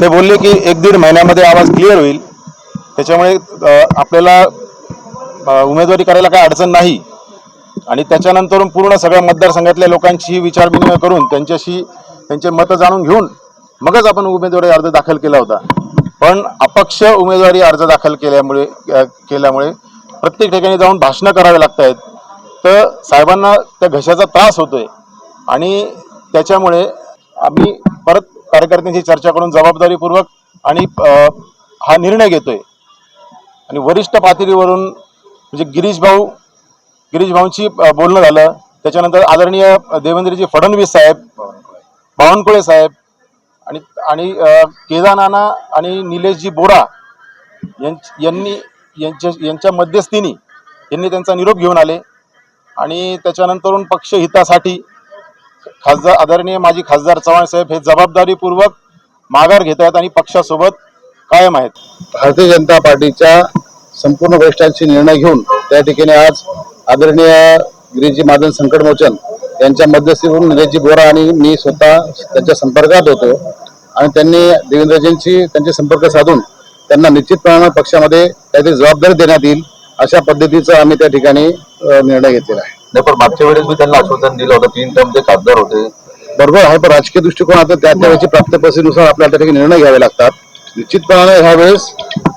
ते बोलले की एक दीड महिन्यामध्ये आवाज क्लिअर होईल. त्याच्यामुळे आपल्याला उमेदवारी करायला काही अडचण नाही. आणि त्याच्यानंतर पूर्ण सगळ्या मतदारसंघातल्या लोकांशी विचारविनिमय करून त्यांच्याशी त्यांचे मतं जाणून घेऊन मगच आपण उमेदवारी अर्ज दाखल केला होता. पण अपक्ष उमेदवारी अर्ज दाखल केल्यामुळे केल्यामुळे प्रत्येक ठिकाणी जाऊन भाषणं करावे लागत आहेत. तर साहेबांना त्या घशाचा त्रास होतोय. आणि त्याच्यामुळे आम्ही परत कार्यकर्त्यांशी चर्चा करून जबाबदारीपूर्वक आणि हा निर्णय घेतोय. आणि वरिष्ठ पातळीवरून म्हणजे गिरीश भाऊ गिरीश भाऊंची बोलणं झालं. त्याच्यानंतर आदरणीय देवेंद्रजी फडणवीस साहेब बावनकुळे साहेब आणि आणि केदारनाना आणि निलेशजी बोरा यांनी यांच्या यांच्या मध्यस्थीनी यांनी त्यांचा निरोप घेऊन आले. आणि त्याच्यानंतरून पक्ष हितासाठी खासदार आदरणीय माजी खासदार चव्हाण साहेब हे जबाबदारीपूर्वक माघार घेत आहेत आणि पक्षासोबत कायम आहेत. भारतीय जनता पार्टीच्या संपूर्ण वरिष्ठांशी निर्णय घेऊन त्या ठिकाणी आज आदरणीय गिरीजी महाजन संकटमोचन यांच्या मध्यस्थीवरून निलेशजी बोरा आणि मी स्वतः त्यांच्या संपर्कात होतो आणि त्यांनी देवेंद्रजींशी त्यांचे संपर्क साधून त्यांना निश्चितपणाने पक्षामध्ये काहीतरी जबाबदारी देण्यात येईल अशा पद्धतीचा आम्ही त्या ठिकाणी निर्णय घेतलेला आहे. नाही पण मागच्या वेळेस मी त्यांना आश्वासन दिलं होतं तीन टर्म ते खासदार होते. बरोबर आहे पण राजकीय दृष्टिकोनातून त्या त्यावेळेची प्राप्त परिस्थितीनुसार आपल्याला त्या ठिकाणी निर्णय घ्यावे लागतात. निश्चितपणाने ह्या वेळेस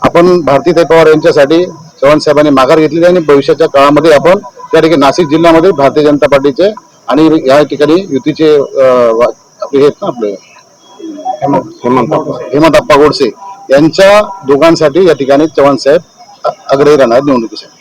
आपण भारतीय पवार यांच्यासाठी चव्हाण साहेबांनी माघार घेतलेली आहे आणि भविष्याच्या काळामध्ये आपण त्या ठिकाणी नाशिक जिल्ह्यामध्ये भारतीय जनता पार्टीचे आणि या ठिकाणी युतीचे आपले हे आहेत ना आपले? हेमंत हेमंत अप्पा गोडसे यांच्या दोघांसाठी या ठिकाणी चव्हाण साहेब अ- आग्रही राहणार निवडणुकीसाठी.